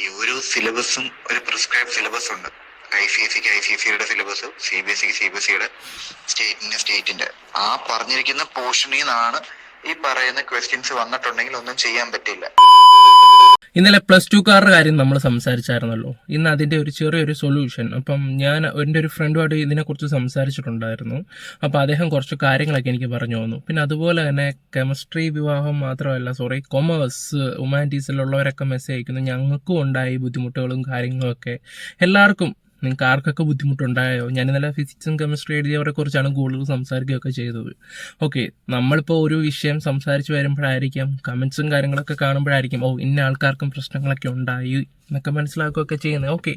ഈ ഒരു സിലബസും ഒരു പ്രിസ്ക്രൈബ് സിലബസ് ഉണ്ട്. ഐ സി എസ് സിക്ക് ഐ സി എസ് സിയുടെ സിലബസ് സി ബി എസ് സിക്ക് സി ബി എസ് സിയുടെ സ്റ്റേറ്റിന് സ്റ്റേറ്റിന്റെ ആ പറഞ്ഞിരിക്കുന്ന പോർഷനിൽ നിന്നാണ് ഈ പറയുന്ന ക്വസ്റ്റ്യൻസ് വന്നിട്ടുണ്ടെങ്കിൽ ഒന്നും ചെയ്യാൻ പറ്റില്ല. ഇന്നലെ പ്ലസ് ടുക്കാരുടെ കാര്യം നമ്മൾ സംസാരിച്ചായിരുന്നല്ലോ. ഇന്ന് അതിന്റെ ഒരു ചെറിയൊരു സൊല്യൂഷൻ അപ്പം ഞാൻ എന്റെ ഒരു ഫ്രണ്ടുമായിട്ട് ഇതിനെക്കുറിച്ച് സംസാരിച്ചിട്ടുണ്ടായിരുന്നു. അപ്പോൾ അദ്ദേഹം കുറച്ച് കാര്യങ്ങളൊക്കെ എനിക്ക് പറഞ്ഞു തന്നു. പിന്നെ അതുപോലെ തന്നെ കെമിസ്ട്രി വിവാഹം മാത്രമല്ല സോറി കൊമേഴ്സ് ഹ്യൂമാനിറ്റീസിലുള്ളവരൊക്കെ മെസ്സേജ് അയക്കുന്നു. ഞങ്ങൾക്കും ഉണ്ടായി ബുദ്ധിമുട്ടുകളും കാര്യങ്ങളൊക്കെ. എല്ലാവർക്കും നിങ്ങൾക്ക് ആർക്കൊക്കെ ബുദ്ധിമുട്ടുണ്ടായോ? ഞാൻ ഇന്നലെ ഫിസിക്സും കെമിസ്ട്രി എഴുതിയവരെ കുറിച്ചാണ് കൂടുതൽ സംസാരിക്കുകയൊക്കെ ചെയ്തത്. ഓക്കെ നമ്മളിപ്പോൾ ഒരു വിഷയം സംസാരിച്ച് വരുമ്പോഴായിരിക്കാം കമൻസും കാര്യങ്ങളൊക്കെ കാണുമ്പോഴായിരിക്കും ഓ ഇന്ന ആൾക്കാർക്കും പ്രശ്നങ്ങളൊക്കെ ഉണ്ടായി എന്നൊക്കെ മനസ്സിലാക്കുകയൊക്കെ ചെയ്യുന്നത്. ഓക്കെ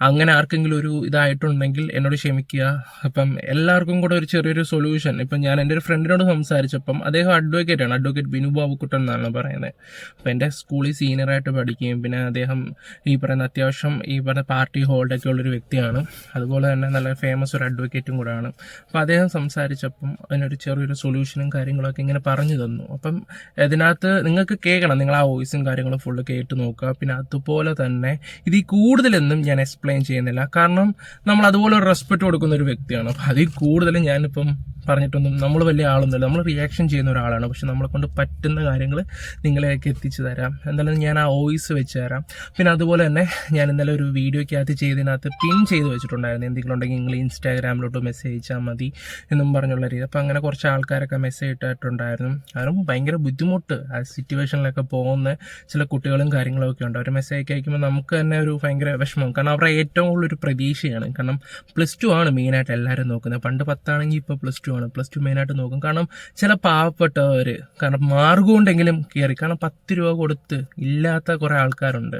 അങ്ങനെ ആർക്കെങ്കിലും ഒരു ഇതായിട്ടുണ്ടെങ്കിൽ എന്നോട് ക്ഷമിക്കുക. അപ്പം എല്ലാവർക്കും കൂടെ ഒരു ചെറിയൊരു സൊല്യൂഷൻ ഇപ്പം ഞാൻ എന്റെ ഒരു ഫ്രണ്ടിനോട് സംസാരിച്ചപ്പം അദ്ദേഹം അഡ്വക്കേറ്റ് ആണ്. അഡ്വക്കേറ്റ് ബിനു ബാബുക്കുട്ടൻ എന്നാണ് പറയുന്നത്. അപ്പം എന്റെ സ്കൂളിൽ സീനിയറായിട്ട് പഠിക്കുകയും പിന്നെ അദ്ദേഹം ഈ പറയുന്ന അത്യാവശ്യം ഈ പറഞ്ഞ പാർട്ടി ഹോൾഡൊക്കെ ഉള്ളൊരു വ്യക്തിയാണ്. അതുപോലെ തന്നെ നല്ല ഫേമസ് ഒരു അഡ്വക്കേറ്റും കൂടെയാണ്. അപ്പോൾ അദ്ദേഹം സംസാരിച്ചപ്പം അതിനൊരു ചെറിയൊരു സൊല്യൂഷനും കാര്യങ്ങളൊക്കെ ഇങ്ങനെ പറഞ്ഞു തന്നു. അപ്പം ഇതിനകത്ത് നിങ്ങൾക്ക് കേൾക്കണം. നിങ്ങൾ ആ വോയിസും കാര്യങ്ങളും ഫുള്ള് കേട്ട് നോക്കുക. പിന്നെ അതുപോലെ തന്നെ ഇതിൽ കൂടുതലൊന്നും ഞാൻ എക്സ്പ്ലെയിൻ ചെയ്യുന്നില്ല. കാരണം നമ്മൾ അതുപോലെ ഒരു റെസ്പെക്ട് കൊടുക്കുന്ന ഒരു വ്യക്തിയാണ്. അപ്പോൾ അതിൽ കൂടുതലും ഞാനിപ്പം പറഞ്ഞിട്ടൊന്നും നമ്മൾ വലിയ ആളൊന്നുമില്ല. നമ്മൾ റിയാക്ഷൻ ചെയ്യുന്ന ഒരാളാണ്. പക്ഷെ നമ്മളെ കൊണ്ട് പറ്റുന്ന കാര്യങ്ങൾ നിങ്ങളെയൊക്കെ എത്തിച്ചു തരാം. എന്തായാലും ഞാൻ ആ വോയിസ് വെച്ച് തരാം. പിന്നെ അതുപോലെ തന്നെ ഞാൻ ഇന്നലെ ഒരു വീഡിയോയ്ക്കകത്ത് ചെയ്തതിനകത്ത് പിൻ ചെയ്ത് വെച്ചിട്ടുണ്ടായിരുന്നു. എന്തെങ്കിലും ഉണ്ടെങ്കിൽ നിങ്ങൾ ഇൻസ്റ്റാഗ്രാമിലോട്ട് മെസ്സേജ് അയച്ചാൽ മതി എന്നും പറഞ്ഞുള്ള രീതി. അപ്പോൾ അങ്ങനെ കുറച്ച് ആൾക്കാരൊക്കെ മെസ്സേജ് ഇട്ടിട്ടുണ്ടായിരുന്നു. കാരണം ഭയങ്കര ബുദ്ധിമുട്ട് ആ സിറ്റുവേഷനിലൊക്കെ പോകുന്ന ചില കുട്ടികളും കാര്യങ്ങളൊക്കെ ഉണ്ട്. അവർ മെസ്സേജ് അയക്കുമ്പോൾ നമുക്ക് തന്നെ ഒരു ഭയങ്കര വിഷമം. കാരണം അവരുടെ ഏറ്റവും ഒരു പ്രതീക്ഷയാണ്. കാരണം പ്ലസ് ടു ആണ് മെയിനായിട്ട് എല്ലാവരും നോക്കുന്നത്. പണ്ട് പത്താണെങ്കിൽ ഇപ്പോൾ പ്ലസ് ടു ആണ്. പ്ലസ് ടു മെയിനായിട്ട് നോക്കും. കാരണം ചില പാവപ്പെട്ടവർ കാരണം മാർഗം കൊണ്ടെങ്കിലും കയറി കാരണം പത്ത് രൂപ കൊടുത്ത് ഇല്ലാത്ത കുറേ ആൾക്കാരുണ്ട്.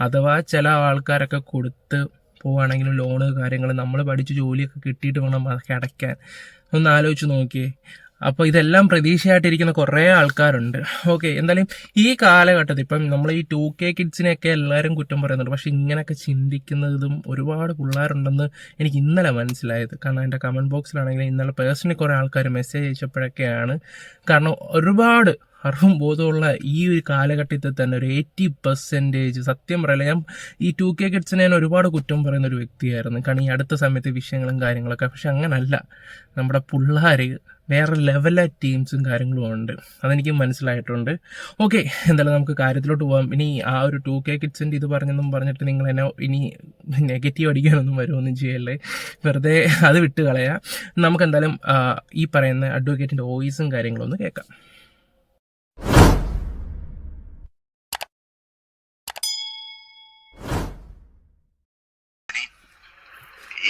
അഥവാ ചില ആൾക്കാരൊക്കെ കൊടുത്ത് പോവുകയാണെങ്കിലും ലോണ് കാര്യങ്ങൾ നമ്മൾ പഠിച്ച് ജോലിയൊക്കെ കിട്ടിയിട്ട് വേണം അതൊക്കെ അടയ്ക്കാൻ. ഒന്ന് ആലോചിച്ച് നോക്കിയേ. അപ്പോൾ ഇതെല്ലാം പ്രതീക്ഷയായിട്ടിരിക്കുന്ന കുറേ ആൾക്കാരുണ്ട്. ഓക്കെ എന്തായാലും ഈ കാലഘട്ടത്തിൽ ഇപ്പം നമ്മൾ ഈ ടു കെ കിഡ്സിനെയൊക്കെ എല്ലാവരും കുറ്റം പറയുന്നുണ്ട്. പക്ഷെ ഇങ്ങനെയൊക്കെ ചിന്തിക്കുന്നതും ഒരുപാട് പിള്ളേരുണ്ടെന്ന് എനിക്ക് ഇന്നലെ മനസ്സിലായത്. കാരണം എന്റെ കമന്റ് ബോക്സിലാണെങ്കിലും ഇന്നലെ പേഴ്സണലി കുറേ ആൾക്കാർ മെസ്സേജ് അയച്ചപ്പോഴൊക്കെയാണ്. കാരണം ഒരുപാട് അറിവും ബോധമുള്ള ഈ ഒരു കാലഘട്ടത്തിൽ തന്നെ ഒരു എയ്റ്റി പെർസെന്റേജ് സത്യം പറയില്ല ഞാൻ ഈ ടു കെ കിഡ്സിനെ ഞാൻ ഒരുപാട് കുറ്റം പറയുന്ന ഒരു വ്യക്തിയായിരുന്നു. കാരണം ഈ അടുത്ത സമയത്ത് വിഷയങ്ങളും കാര്യങ്ങളൊക്കെ. പക്ഷെ അങ്ങനല്ല. നമ്മുടെ പിള്ളേർ വേറെ ലെവലായ ടീംസും കാര്യങ്ങളും ഉണ്ട്. അതെനിക്ക് മനസ്സിലായിട്ടുണ്ട്. ഓക്കെ എന്തായാലും നമുക്ക് കാര്യത്തിലോട്ട് പോകാം ഇനി ആ ഒരു ടു കെ കിഡ്സിന്റെ ഇത് പറഞ്ഞെന്നും പറഞ്ഞിട്ട് നിങ്ങൾ എന്നെ ഇനി നെഗറ്റീവ് അടിക്കാനൊന്നും വരുമൊന്നും ചെയ്യല്ലേ? വെറുതെ അത് വിട്ട് കളയാം. നമുക്ക് എന്തായാലും ഈ പറയുന്ന അഡ്വക്കേറ്റിന്റെ വോയിസും കാര്യങ്ങളും ഒന്ന് കേൾക്കാം.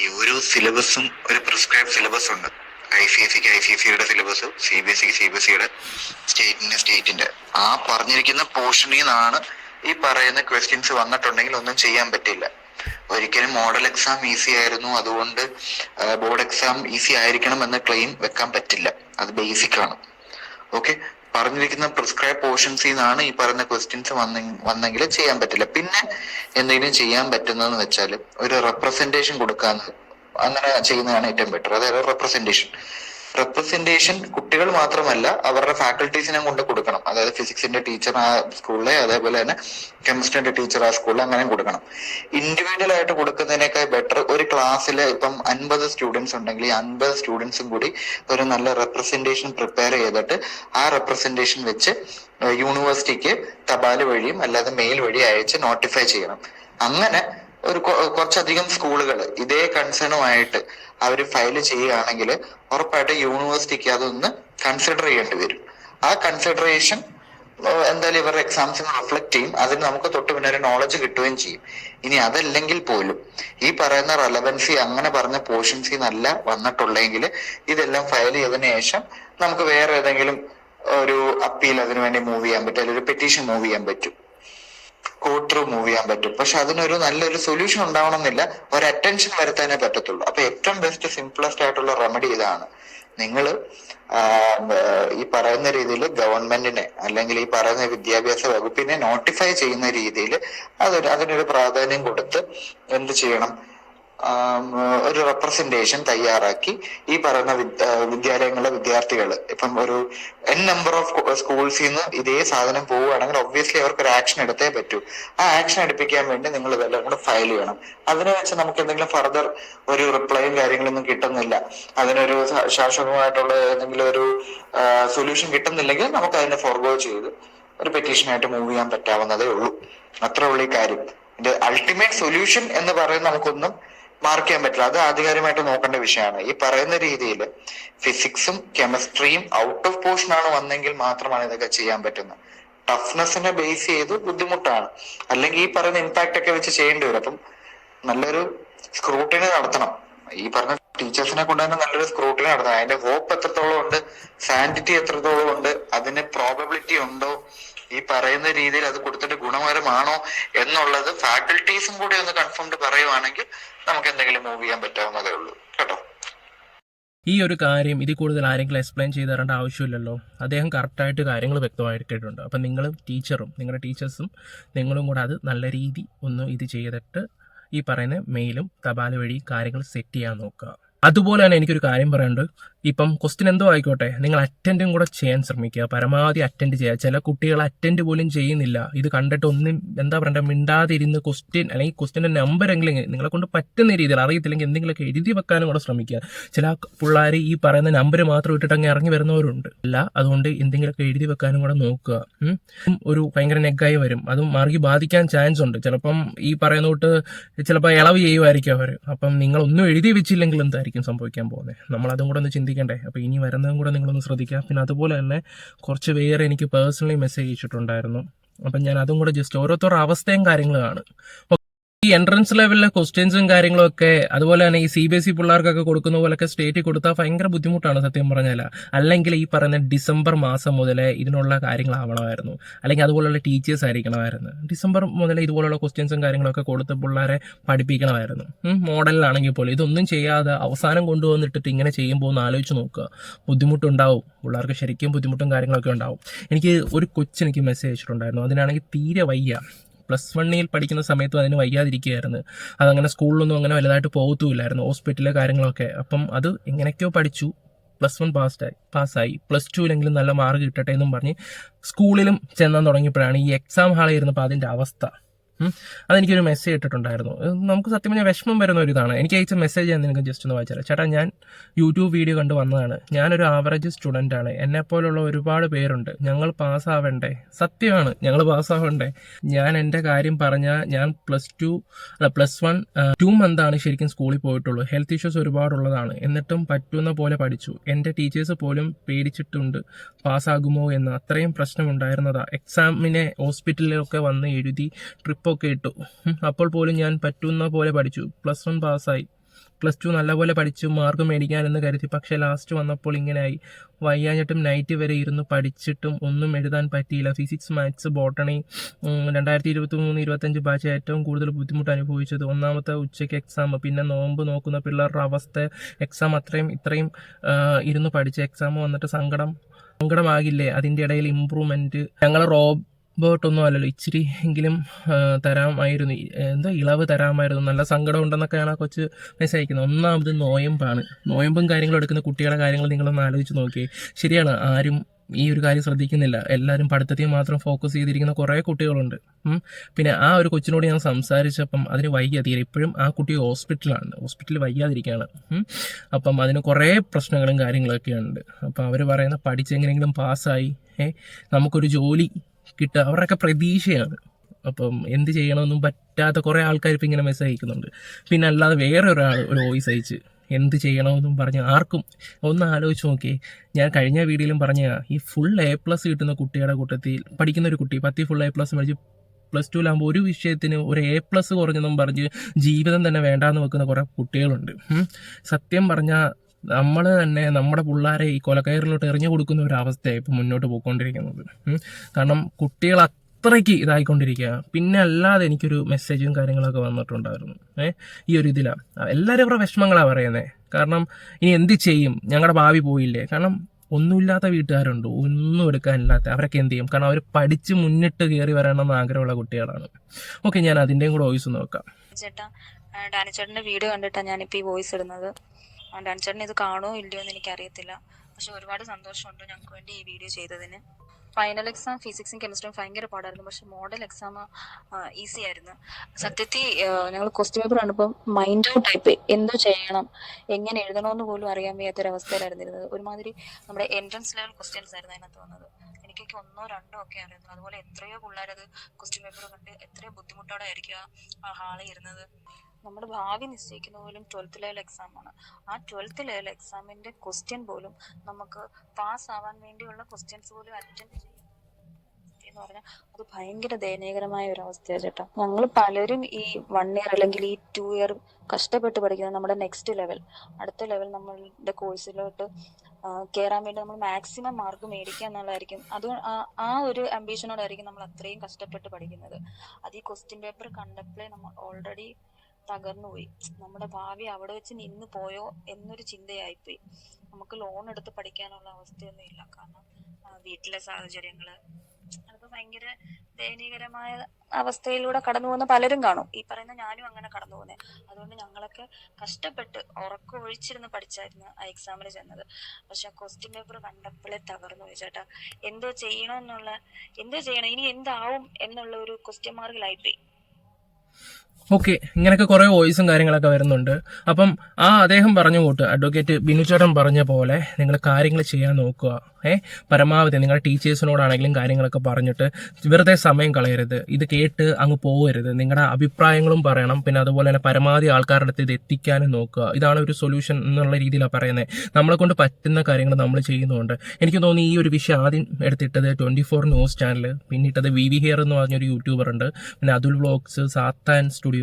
ഈ ഒരു സിലബസും ഒരു പ്രിസ്ക്രൈബ് സിലബസ് ഉണ്ട്. ഐ സി എസ് സിക്ക് ഐ സി എസ് സിയുടെ സിലബസ് സി ബി എസ് സിക്ക് സി ബി എസ് സിയുടെ സ്റ്റേറ്റിന് സ്റ്റേറ്റിന്റെ. ആ പറഞ്ഞിരിക്കുന്ന പോർഷനിൽ നിന്നാണ് ഈ പറയുന്ന ക്വസ്റ്റ്യൻസ് വന്നിട്ടുണ്ടെങ്കിൽ ഒന്നും ചെയ്യാൻ പറ്റില്ല. ഒരിക്കലും മോഡൽ എക്സാം ഈസി ആയിരുന്നു. അതുകൊണ്ട് ബോർഡ് എക്സാം ഈസി ആയിരിക്കണം എന്ന ക്ലെയിം വെക്കാൻ പറ്റില്ല. അത് ബേസിക് ആണ്. ഓക്കെ പറഞ്ഞിരിക്കുന്ന പ്രിസ്ക്രൈബ് പോർഷൻസിൽ നിന്നാണ് ഈ പറയുന്ന ക്വസ്റ്റ്യൻസ് വന്നെ വന്നെങ്കിൽ ചെയ്യാൻ പറ്റില്ല. പിന്നെ എന്തെങ്കിലും ചെയ്യാൻ പറ്റുന്നതെന്ന് വെച്ചാൽ ഒരു റെപ്രസെന്റേഷൻ കൊടുക്കാന്ന് അങ്ങനെ ചെയ്യുന്നതാണ് ഏറ്റവും ബെറ്റർ അതായത് റെപ്രസെന്റേഷൻ റെപ്രസെന്റേഷൻ കുട്ടികൾ മാത്രമല്ല അവരുടെ ഫാക്കൽറ്റീസിനെ കൊണ്ട് കൊടുക്കണം. അതായത് ഫിസിക്സിന്റെ ടീച്ചർ ആ സ്കൂളിലെ അതേപോലെ തന്നെ കെമിസ്ട്രിന്റെ ടീച്ചർ ആ സ്കൂളിൽ അങ്ങനെ കൊടുക്കണം. ഇൻഡിവിജ്വൽ ആയിട്ട് കൊടുക്കുന്നതിനേക്കാൾ ബെറ്റർ ഒരു ക്ലാസ്സിൽ ഇപ്പം അൻപത് സ്റ്റുഡൻസ് ഉണ്ടെങ്കിൽ ഈ അൻപത് സ്റ്റുഡൻസും കൂടി ഒരു നല്ല റെപ്രസെന്റേഷൻ പ്രിപ്പയർ ചെയ്തിട്ട് ആ റെപ്രസെന്റേഷൻ വെച്ച് യൂണിവേഴ്സിറ്റിക്ക് തപാൽ വഴിയും അല്ലാതെ മെയിൽ വഴി അയച്ച് നോട്ടിഫൈ ചെയ്യണം. അങ്ങനെ ഒരു കുറച്ചധികം സ്കൂളുകൾ ഇതേ കൺസേണുമായിട്ട് അവർ ഫയൽ ചെയ്യുകയാണെങ്കിൽ ഉറപ്പായിട്ട് യൂണിവേഴ്സിറ്റിക്ക് അതൊന്ന് കൺസിഡർ ചെയ്യേണ്ടി വരും. ആ കൺസിഡറേഷൻ എന്തായാലും ഇവരുടെ എക്സാംസിന് റിഫ്ലക്ട് ചെയ്യും. അതിന് നമുക്ക് തൊട്ട് പിന്നെ ഒരു നോളജ് കിട്ടുകയും ചെയ്യും. ഇനി അതല്ലെങ്കിൽ പോലും ഈ പറയുന്ന റെലവൻസി അങ്ങനെ പറഞ്ഞ പോർഷൻസിൽ നല്ല വന്നിട്ടുള്ളെങ്കിൽ ഇതെല്ലാം ഫയൽ ചെയ്തതിനു ശേഷം നമുക്ക് വേറെ ഏതെങ്കിലും ഒരു അപ്പീൽ അതിനു വേണ്ടി മൂവ് ചെയ്യാൻ പറ്റും അല്ലെങ്കിൽ ഒരു പെറ്റീഷൻ മൂവ് ചെയ്യാൻ പറ്റും. കോർട്ട് മൂവ് ചെയ്യാൻ പറ്റും. പക്ഷെ അതിനൊരു നല്ലൊരു സൊല്യൂഷൻ ഉണ്ടാവണമെന്നില്ല. ഒരു അറ്റൻഷൻ വരുത്താനേ പറ്റത്തുള്ളൂ. അപ്പൊ ഏറ്റവും ബെസ്റ്റ് സിംപ്ലസ്റ്റ് ആയിട്ടുള്ള റെമഡി ഇതാണ്. നിങ്ങൾ ഈ പറയുന്ന രീതിയിൽ ഗവൺമെന്റിനെ അല്ലെങ്കിൽ ഈ പറയുന്ന വിദ്യാഭ്യാസ വകുപ്പിനെ നോട്ടിഫൈ ചെയ്യുന്ന രീതിയിൽ അതൊരു അതിനൊരു പ്രാധാന്യം കൊടുത്ത് എന്ത് ചെയ്യണം? ഒരു റെപ്രസെന്റേഷൻ തയ്യാറാക്കി ഈ പറയുന്ന വിദ്യാലയങ്ങളിലെ വിദ്യാർത്ഥികൾ ഇപ്പം ഒരു എൻ നമ്പർ ഓഫ് സ്കൂൾസിൽ നിന്ന് ഇതേ സാധനം പോവുകയാണെങ്കിൽ ഒബ്വിയസ്ലി അവർക്ക് ഒരു ആക്ഷൻ എടുത്തേ പറ്റൂ. ആ ആക്ഷൻ എടുപ്പിക്കാൻ വേണ്ടി നിങ്ങൾ ഇതെല്ലാം കൂടെ ഫയൽ ചെയ്യണം. അതിനെ വെച്ച് നമുക്ക് എന്തെങ്കിലും ഫർദർ ഒരു റിപ്ലൈയും കാര്യങ്ങളൊന്നും കിട്ടുന്നില്ല. അതിനൊരു ശാശ്വതമായിട്ടുള്ള എന്തെങ്കിലും ഒരു സൊല്യൂഷൻ കിട്ടുന്നില്ലെങ്കിൽ നമുക്ക് അതിനെ ഫോർഗോ ചെയ്ത് ഒരു പെറ്റീഷനായിട്ട് മൂവ് ചെയ്യാൻ പറ്റാവുന്നതേ ഉള്ളൂ. അത്രേ ഉള്ളൂ ഈ കാര്യം. അൾട്ടിമേറ്റ് സൊല്യൂഷൻ എന്ന് പറയുന്നത് നമുക്കൊന്നും മാർക്ക് ചെയ്യാൻ പറ്റില്ല. അത് ആധികാരികമായിട്ട് നോക്കേണ്ട വിഷയമാണ്. ഈ പറയുന്ന രീതിയിൽ ഫിസിക്സും കെമിസ്ട്രിയും ഔട്ട് ഓഫ് പോർഷൻ ആണ് വന്നെങ്കിൽ മാത്രമാണ് ഇതൊക്കെ ചെയ്യാൻ പറ്റുന്നത്. ടഫ്നെസ്സിനെ ബേസ് ചെയ്ത് ബുദ്ധിമുട്ടാണ്. അല്ലെങ്കിൽ ഈ പറയുന്ന ഇമ്പാക്ട് ഒക്കെ വെച്ച് ചെയ്യേണ്ടി വരും. അപ്പം നല്ലൊരു സ്ക്രൂട്ടിനി നടത്തണം. ഈ പറഞ്ഞ ടീച്ചേഴ്സിനെ കൊണ്ട് തന്നെ നല്ലൊരു സ്ക്രൂട്ടിനി നടത്തണം. അതിന്റെ ഹോപ്പ് എത്രത്തോളം ഉണ്ട്? സാൻഡിറ്റി എത്രത്തോളം ഉണ്ട്? അതിന് പ്രോബബിലിറ്റി ഉണ്ടോ? ഈ പറയുന്ന രീതിയിൽ അത് കൊടുത്തിട്ട് ഗുണകരമാണോ എന്നുള്ളത് ഫാക്കൽറ്റീസും കൂടി ഒന്ന് കൺഫേംഡ് പറയുവാണെങ്കിൽ നമുക്ക് എന്തെങ്കിലും മൂവ് ചെയ്യാൻ പറ്റാവുന്നതേ ഉള്ളൂ. കേട്ടോ? ഈ ഒരു കാര്യം ഇതിൽ കൂടുതൽ ആരെങ്കിലും എക്സ്പ്ലെയിൻ ചെയ്ത് തരേണ്ട ആവശ്യമില്ലല്ലോ. അദ്ദേഹം കറക്റ്റായിട്ട് കാര്യങ്ങൾ വ്യക്തമാക്കിയിട്ടുണ്ട്. അപ്പം നിങ്ങൾ ടീച്ചറും നിങ്ങളുടെ ടീച്ചേഴ്സും നിങ്ങളും കൂടെ അത് നല്ല രീതി ഒന്ന് ഇത് ചെയ്തിട്ട് ഈ പറയുന്ന മെയിലും തപാൽ വഴി കാര്യങ്ങൾ സെറ്റ് ചെയ്യാൻ നോക്കുക. അതുപോലെ തന്നെ എനിക്കൊരു കാര്യം പറയാനുണ്ട്. ഇപ്പം ക്വസ്റ്റ്യൻ എന്തോ ആയിക്കോട്ടെ. നിങ്ങൾ അറ്റൻഡും കൂടെ ചെയ്യാൻ ശ്രമിക്കുക. പരമാവധി അറ്റൻഡ് ചെയ്യുക. ചില കുട്ടികൾ അറ്റൻഡ് പോലും ചെയ്യുന്നില്ല. ഇത് കണ്ടിട്ട് ഒന്നും എന്താ പറയണ്ട മിണ്ടാതിരുന്ന് ക്വസ്റ്റ്യൻ അല്ലെങ്കിൽ ക്വസ്റ്റ്യന്റെ നമ്പർ എങ്കിലും നിങ്ങളെ കൊണ്ട് പറ്റുന്ന രീതിയിൽ അറിയത്തില്ലെങ്കിൽ എന്തെങ്കിലുമൊക്കെ എഴുതി വെക്കാനും കൂടെ ശ്രമിക്കുക. ചില പിള്ളേർ ഈ പറയുന്ന നമ്പർ മാത്രം ഇട്ടിട്ട് അങ്ങ് ഇറങ്ങി വരുന്നവരുണ്ട്. അല്ല അതുകൊണ്ട് എന്തെങ്കിലുമൊക്കെ എഴുതി വെക്കാനും കൂടെ നോക്കുക. ഒരു ഭയങ്കര നെഗായി വരും. അതും മാർഗി ബാധിക്കാൻ ചാൻസ് ഉണ്ട്. ചിലപ്പം ഈ പറയുന്ന തൊട്ട് ചിലപ്പോൾ ഇളവ് ചെയ്യുമായിരിക്കും അവർ അപ്പം നിങ്ങളൊന്നും എഴുതി വെച്ചില്ലെങ്കിൽ എന്തായിരിക്കും സംഭവിക്കാൻ പോകുന്നത്? നമ്മൾ അതും കൂടെ ഒന്ന് ചിന്തിക്കണ്ടേ അപ്പോൾ ഇനി വരുന്നതും കൂടെ നിങ്ങളൊന്ന് ശ്രദ്ധിക്കുക. പിന്നെ അതുപോലെ തന്നെ കുറച്ച് വേറെ എനിക്ക് പേഴ്സണലി മെസ്സേജ് അയച്ചിട്ടുണ്ടായിരുന്നു അപ്പം ഞാൻ അതും കൂടെ ജസ്റ്റ് ഓരോരുത്തരുടെ അവസ്ഥയും കാര്യങ്ങളുമാണ് ഈ എൻട്രൻസ് ലെവലിലെ ക്വസ്റ്റ്യൻസും കാര്യങ്ങളും ഒക്കെ അതുപോലെ തന്നെ ഈ സി ബി എസ് ഇ പിള്ളേർക്കൊക്കെ കൊടുക്കുന്ന പോലൊക്കെ സ്റ്റേറ്റ് കൊടുത്താൽ ഭയങ്കര ബുദ്ധിമുട്ടാണ് സത്യം പറഞ്ഞാൽ അല്ലെങ്കിൽ ഈ പറയുന്ന ഡിസംബർ മാസം മുതലേ ഇതിനുള്ള കാര്യങ്ങളാവണമായിരുന്നു അല്ലെങ്കിൽ അതുപോലുള്ള ടീച്ചേഴ്സ് ആയിരിക്കണമായിരുന്നു. ഡിസംബർ മുതലേ ഇതുപോലുള്ള ക്വസ്റ്റ്യൻസും കാര്യങ്ങളൊക്കെ കൊടുത്ത് പിള്ളേരെ പഠിപ്പിക്കണമായിരുന്നു. മോഡലിലാണെങ്കിൽ പോലും ഇതൊന്നും ചെയ്യാതെ അവസാനം കൊണ്ടുവന്നിട്ടിട്ട് ഇങ്ങനെ ചെയ്യുമ്പോൾ ഒന്ന് ആലോചിച്ച് നോക്കുക. ബുദ്ധിമുട്ടുണ്ടാവും. പിള്ളേർക്ക് ശരിക്കും ബുദ്ധിമുട്ടും കാര്യങ്ങളൊക്കെ ഉണ്ടാവും. എനിക്ക് ഒരു കൊച്ചെനിക്ക് മെസ്സേജ് അയച്ചിട്ടുണ്ടായിരുന്നു. അതിനാണെങ്കിൽ തീരെ വയ്യ. പ്ലസ് വണ്ണിൽ പഠിക്കുന്ന സമയത്തും അതിന് വയ്യാതിരിക്കുകയായിരുന്നു. അതങ്ങനെ സ്കൂളിലൊന്നും അങ്ങനെ വലുതായിട്ട് പോകത്തുമില്ലായിരുന്നു ഹോസ്പിറ്റലിലെ കാര്യങ്ങളൊക്കെ. അപ്പം അത് എങ്ങനെയൊക്കെയോ പഠിച്ചു. പ്ലസ് വൺ പാസ്ഡായി പാസ്സായി. പ്ലസ് ടുവിലെങ്കിലും നല്ല മാർക്ക് കിട്ടട്ടെ എന്നും പറഞ്ഞ് സ്കൂളിലും ചെന്നാൻ തുടങ്ങിയപ്പോഴാണ് ഈ എക്സാം ഹാളിൽ ഇരുന്നപ്പോൾ അതിന്റെ അവസ്ഥ. അതെനിക്കൊരു മെസ്സേജ് ഇട്ടിട്ടുണ്ടായിരുന്നു. നമുക്ക് സത്യം പറഞ്ഞാൽ വിഷമം വരുന്ന ഒരു ഇതാണ് എനിക്ക് അയച്ച മെസ്സേജ് ഞാൻ നിങ്ങൾക്ക് ജസ്റ്റ് ഒന്ന് വായിച്ചാൽ ചേട്ടാ ഞാൻ യൂട്യൂബ് വീഡിയോ കണ്ട് വന്നതാണ്. ഞാനൊരു ആവറേജ് സ്റ്റുഡന്റ് ആണ്. എന്നെപ്പോലുള്ള ഒരുപാട് പേരുണ്ട്. ഞങ്ങൾ പാസ്സാവണ്ടേ സത്യമാണ്. ഞങ്ങൾ പാസ്സാവണ്ടേ ഞാൻ എന്റെ കാര്യം പറഞ്ഞാൽ ഞാൻ പ്ലസ് ടു അല്ല പ്ലസ് വൺ ടു മന്താണ് ശരിക്കും സ്കൂളിൽ പോയിട്ടുള്ളൂ. ഹെൽത്ത് ഇഷ്യൂസ് ഒരുപാടുള്ളതാണ്. എന്നിട്ടും പറ്റുന്ന പോലെ പഠിച്ചു. എന്റെ ടീച്ചേഴ്സ് പോലും പേടിച്ചിട്ടുണ്ട് പാസ്സാകുമോ എന്ന്. അത്രയും പ്രശ്നമുണ്ടായിരുന്നതാ. എക്സാമിനെ ഹോസ്പിറ്റലിലൊക്കെ വന്ന് എഴുതി ട്രിപ്പൊക്കെ ഇട്ടു അപ്പോൾ പോലും ഞാൻ പറ്റുന്ന പോലെ പഠിച്ചു. പ്ലസ് വൺ പാസ്സായി. പ്ലസ് ടു നല്ലപോലെ പഠിച്ചു മാർക്ക് മേടിക്കാനെന്ന് കരുതി. പക്ഷേ ലാസ്റ്റ് വന്നപ്പോൾ ഇങ്ങനെയായി. വയ്യാഞ്ഞിട്ടും നൈറ്റ് വരെ ഇരുന്ന് പഠിച്ചിട്ടും ഒന്നും എഴുതാൻ പറ്റിയില്ല. ഫിസിക്സ് മാത്സ് ബോട്ടണി രണ്ടായിരത്തി ഇരുപത്തി മൂന്ന് ഇരുപത്തഞ്ച് ബാച്ച് ഏറ്റവും കൂടുതൽ ബുദ്ധിമുട്ട് അനുഭവിച്ചത്. ഒന്നാമത്തെ ഉച്ചയ്ക്ക് എക്സാം പിന്നെ നോമ്പ് നോക്കുന്ന പിള്ളേരുടെ അവസ്ഥ എക്സാം അത്രയും ഇത്രയും ഇരുന്ന് പഠിച്ച. എക്സാം വന്നിട്ട് സങ്കടം സങ്കടമാകില്ലേ? അതിന്റെ ഇടയിൽ ഇമ്പ്രൂവ്മെന്റ് ഞങ്ങൾ റോബോട്ടൊന്നും അല്ലല്ലോ. ഇച്ചിരി എങ്കിലും തരാമായിരുന്നു. എന്താ ഇളവ് തരാമായിരുന്നു. നല്ല സങ്കടം ഉണ്ടെന്നൊക്കെയാണ് ആ കൊച്ച് മെസ്സേജ് അയക്കുന്നത് ഒന്നാമത് നോയമ്പാണ്. നോയമ്പും കാര്യങ്ങളും എടുക്കുന്ന കുട്ടികളുടെ കാര്യങ്ങൾ നിങ്ങളൊന്ന് ആലോചിച്ച് നോക്കിയേ. ശരിയാണ് ആരും ഈ ഒരു കാര്യം ശ്രദ്ധിക്കുന്നില്ല. എല്ലാവരും പഠിത്തത്തിൽ മാത്രം ഫോക്കസ് ചെയ്തിരിക്കുന്ന കുറേ കുട്ടികളുണ്ട്. പിന്നെ ആ ഒരു കൊച്ചിനോട് ഞാൻ സംസാരിച്ചപ്പം അതിന് വൈകാതിരിക്കുക ഇപ്പോഴും ആ കുട്ടി ഹോസ്പിറ്റലാണ് ഹോസ്പിറ്റലിൽ വൈകാതിരിക്കുകയാണ് അപ്പം അതിന് കുറേ പ്രശ്നങ്ങളും കാര്യങ്ങളൊക്കെ ഉണ്ട് അപ്പം അവർ പറയുന്ന പഠിച്ചെങ്ങനെയെങ്കിലും പാസ്സായി. നമുക്കൊരു ജോലി കിട്ടുക. അവരുടെയൊക്കെ പ്രതീക്ഷയാണ്. അപ്പം എന്ത് ചെയ്യണമെന്നും പറ്റാത്ത കുറേ ആൾക്കാർ ഇപ്പം ഇങ്ങനെ മെസ്സേജ് അയക്കുന്നുണ്ട്. പിന്നെ അല്ലാതെ വേറെ ഒരാൾ ഒരു വോയിസ് അയച്ച് എന്ത് ചെയ്യണമെന്നും പറഞ്ഞ് ആർക്കും ഒന്ന് ആലോചിച്ച് നോക്കി ഞാൻ കഴിഞ്ഞ വീഡിയോയിലും പറഞ്ഞ ഈ ഫുൾ എ പ്ലസ് കിട്ടുന്ന കുട്ടിയുടെ കൂട്ടത്തിൽ പഠിക്കുന്ന ഒരു കുട്ടി പത്തി ഫുൾ എ പ്ലസ് മേടിച്ച് പ്ലസ് ടുവിലാകുമ്പോൾ ഒരു വിഷയത്തിന് ഒരു എ പ്ലസ് കുറഞ്ഞെന്നും പറഞ്ഞ് ജീവിതം തന്നെ വേണ്ടാന്ന് വെക്കുന്ന കുറേ കുട്ടികളുണ്ട്. സത്യം പറഞ്ഞാൽ നമ്മൾ തന്നെ നമ്മുടെ പിള്ളേരെ ഈ കൊലക്കയറിലോട്ട് എറിഞ്ഞു കൊടുക്കുന്ന ഒരു അവസ്ഥയാണ് ഇപ്പം മുന്നോട്ട് പോയിക്കൊണ്ടിരിക്കുന്നത്. കാരണം കുട്ടികൾ അത്രയ്ക്ക് ഇതായിക്കൊണ്ടിരിക്കുക പിന്നെ അല്ലാതെ എനിക്കൊരു മെസ്സേജും കാര്യങ്ങളൊക്കെ വന്നിട്ടുണ്ടായിരുന്നു. ഏഹ് ഈ ഒരു ഇതിലാണ് എല്ലാവരും ഇവരുടെ വിഷമങ്ങളാണ് പറയുന്നത് കാരണം ഇനി എന്ത് ചെയ്യും? ഞങ്ങളുടെ ഭാവി പോയില്ലേ? കാരണം ഒന്നുമില്ലാത്ത വീട്ടുകാരുണ്ട്. ഒന്നും എടുക്കാനില്ലാത്ത അവരൊക്കെ എന്ത് ചെയ്യും? കാരണം അവർ പഠിച്ച് മുന്നിട്ട് കയറി വരണമെന്ന് ആഗ്രഹമുള്ള കുട്ടികളാണ്. ഓക്കെ ഞാൻ അതിന്റെയും കൂടെ വോയിസ് നോക്കാം. ചേട്ടാ ഡാനി ഡാനിച്ചേട്ടന്റെ വീഡിയോ കണ്ടിട്ടാണ് ഞാനിപ്പോൾ ഈ വോയിസ് ഇടുന്നത്. ആ, ചേട്ടൻ ഇത് കാണുമോ ഇല്ലയോ എന്ന് എനിക്കറിയത്തില്ല. പക്ഷെ ഒരുപാട് സന്തോഷമുണ്ട് ഞങ്ങൾക്ക് വേണ്ടി ഈ വീഡിയോ ചെയ്തതിന്. ഫൈനൽ എക്സാം ഫിസിക്സും കെമിസ്ട്രിയും ഭയങ്കര പാടായിരുന്നു. പക്ഷെ മോഡൽ എക്സാം ഈസി ആയിരുന്നു. സത്യത്തിൽ ഞങ്ങൾ ക്വസ്റ്റ്യൻ പേപ്പർ കണ്ടപ്പോൾ മൈൻഡ് ഔട്ട് ആയിപ്പോയി എന്തോ ചെയ്യണം എങ്ങനെ എഴുതണമെന്ന് പോലും അറിയാൻ വയ്യാത്തൊരവസ്ഥയിലായിരുന്നു ഇരുന്നത് ഒരുമാതിരി നമ്മുടെ എൻട്രൻസ് ലെവൽ ക്വസ്റ്റ്യൻസ് ആയിരുന്നു അതിനകത്ത് വന്നത്. എനിക്കൊക്കെ ഒന്നോ രണ്ടോ ഒക്കെ അറിയുന്നു അതുപോലെ എത്രയോ പിള്ളേരത് ക്വസ്റ്റ്യൻ പേപ്പർ കണ്ട് എത്രയോ ബുദ്ധിമുട്ടോടെ ആയിരിക്കും ആ ഹാളിൽ ഇരുന്നത്. നമ്മുടെ ഭാവി നിശ്ചയിക്കുന്ന പോലും ട്വൽത്ത് ലെവൽ എക്സാം ആണ്. ആ ട്വൽത്ത് ലെവൽ എക്സാമിന്റെ ക്വസ്റ്റ്യൻ പോലും നമുക്ക് പാസ് ആവാൻ വേണ്ടിയുള്ള ക്വസ്റ്റ്യൻസ് പോലും അറ്റൻഡ് എന്ന് അത് ഭയങ്കര ദയനീയകരമായ ഒരു അവസ്ഥയാണ് ചേട്ടാ. ഞങ്ങൾ പലരും ഈ വൺ ഇയർ അല്ലെങ്കിൽ ഈ ടു ഇയർ കഷ്ടപ്പെട്ട് പഠിക്കുന്നത് നമ്മുടെ നെക്സ്റ്റ് ലെവൽ അടുത്ത ലെവൽ നമ്മളുടെ കോഴ്സിലോട്ട് കയറാൻ വേണ്ടി നമ്മൾ മാക്സിമം മാർക്ക് മേടിക്കുക എന്നുള്ളതായിരിക്കും. അത് ആ- ഒരു അംബീഷനോടായിരിക്കും നമ്മൾ അത്രയും കഷ്ടപ്പെട്ട് പഠിക്കുന്നത്. അത് ഈ ക്വസ്റ്റ്യൻ പേപ്പർ കണ്ടപ്പോഴേ നമ്മൾ ഓൾറെഡി തകർന്നുപോയി നമ്മുടെ ഭാവി അവിടെ വെച്ച് നിന്ന് പോയോ എന്നൊരു ചിന്തയായിപ്പോയി. നമുക്ക് ലോൺ എടുത്ത് പഠിക്കാനുള്ള അവസ്ഥയൊന്നും ഇല്ല. കാരണം വീട്ടിലെ സാഹചര്യങ്ങൾ അതൊക്കെ ഭയങ്കര ദയനീയകരമായ അവസ്ഥയിലൂടെ കടന്നു പോകുന്ന പലരും കാണും. ഈ പറയുന്ന ഞാനും അങ്ങനെ കടന്നു പോകുന്നത് അതുകൊണ്ട് ഞങ്ങളൊക്കെ കഷ്ടപ്പെട്ട് ഉറക്കം ഒഴിച്ചിരുന്ന് പഠിച്ചായിരുന്നു ആ എക്സാമിന് ചെന്നത്. പക്ഷെ ആ ക്വസ്റ്റ്യൻ പേപ്പർ കണ്ടപ്പോഴേ തകർന്നു ചേട്ടാ. എന്തോ ചെയ്യണം എന്നുള്ള എന്തോ ചെയ്യണം ഇനി എന്താവും എന്നുള്ള ഒരു ക്വസ്റ്റ്യൻ മാർക്കിലായിപ്പോയി ഓക്കെ ഇങ്ങനെയൊക്കെ കുറേ വോയിസും കാര്യങ്ങളൊക്കെ വരുന്നുണ്ട്. അപ്പം ആ അദ്ദേഹം പറഞ്ഞു കൂട്ട് അഡ്വക്കേറ്റ് ബിനുചേട്ടൻ പറഞ്ഞ പോലെ നിങ്ങൾ കാര്യങ്ങൾ ചെയ്യാൻ നോക്കുക. ഏ പരമാവധി നിങ്ങളുടെ ടീച്ചേഴ്സിനോടാണെങ്കിലും കാര്യങ്ങളൊക്കെ പറഞ്ഞിട്ട് വെറുതെ സമയം കളയരുത്. ഇത് കേട്ട് അങ്ങ് പോകരുത് നിങ്ങളുടെ അഭിപ്രായങ്ങളും പറയണം. പിന്നെ അതുപോലെ തന്നെ പരമാവധി ആൾക്കാരുടെ അടുത്ത് ഇത് എത്തിക്കാനും നോക്കുക. ഇതാണ് ഒരു സൊല്യൂഷൻ എന്നുള്ള രീതിയിലാണ് പറയുന്നത്. നമ്മളെ കൊണ്ട് പറ്റുന്ന കാര്യങ്ങൾ നമ്മൾ ചെയ്യുന്നുണ്ട്. എനിക്ക് തോന്നുന്നു ഈ ഒരു വിഷയം ആദ്യം എടുത്തിട്ടത് ട്വന്റി ഫോർ ന്യൂസ് ചാനൽ പിന്നിട്ടത് വി വി ഹിയർ എന്ന് പറഞ്ഞൊരു യൂട്യൂബർ ഉണ്ട് പിന്നെ അതുൽ വ്ളോഗ്സ് സാത്താൻ സ്റ്റുഡിയോ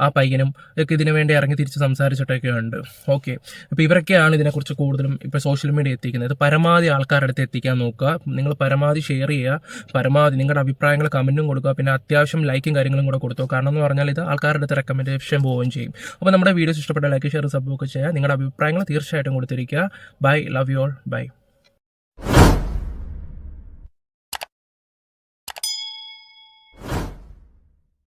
ആ പയ്യനും ഒക്കെ ഇതിനു വേണ്ടി ഇറങ്ങി തിരിച്ച് സംസാരിച്ചിട്ടൊക്കെ ഉണ്ട് ഓക്കെ അപ്പോൾ ഇവരൊക്കെയാണ് ഇതിനെക്കുറിച്ച് കൂടുതലും ഇപ്പോൾ സോഷ്യൽ മീഡിയ എത്തിക്കുന്നത്. പരമാവധി ആൾക്കാരുടെ അടുത്ത് എത്തിക്കാൻ നോക്കുക. നിങ്ങൾ പരമാവധി ഷെയർ ചെയ്യുക. പരമാവധി നിങ്ങളുടെ അഭിപ്രായങ്ങൾ കമന്റും കൊടുക്കുക. പിന്നെ അത്യാവശ്യം ലൈക്കും കാര്യങ്ങളും കൂടെ കൊടുത്തു. കാരണം എന്ന് പറഞ്ഞാൽ ഇത് ആൾക്കാരുടെ അടുത്ത് റെക്കമെൻഡേഷൻ പോവുകയും ചെയ്യും. അപ്പോൾ നമ്മുടെ വീഡിയോസ് ഇഷ്ടപ്പെട്ട ലൈക്ക് ഷെയർ സബ്ബൊക്കെ ചെയ്യുക. നിങ്ങളുടെ അഭിപ്രായങ്ങൾ തീർച്ചയായിട്ടും കൊടുത്തിരിക്കുക. Bye love you all bye